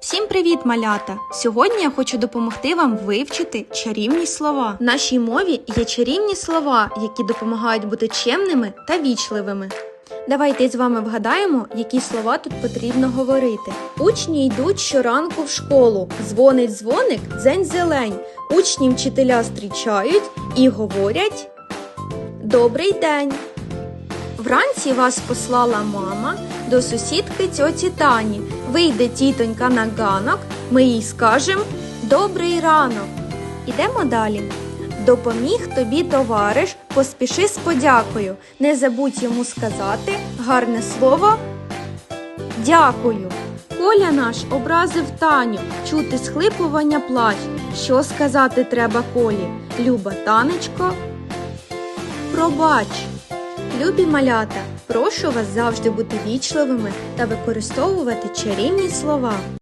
Всім привіт, малята! Сьогодні я хочу допомогти вам вивчити чарівні слова. В нашій мові є чарівні слова, які допомагають бути чемними та вічливими. Давайте з вами вгадаємо, які слова тут потрібно говорити. Учні йдуть щоранку в школу. Дзвонить дзвоник, дзень зелень. Учні вчителя зустрічають і говорять Добрий день! Вранці вас послала мама до сусідки тьоті Тані. Вийде тітонька на ганок, ми їй скажемо Добрий ранок. Ідемо далі. Допоміг тобі товариш, поспіши з подякою. Не забудь йому сказати гарне слово Дякую. Коля наш образив Таню, чути схлипування плач. Що сказати треба Колі? Люба танечко, пробач. Любі малята, прошу вас завжди бути вічливими та використовувати чарівні слова.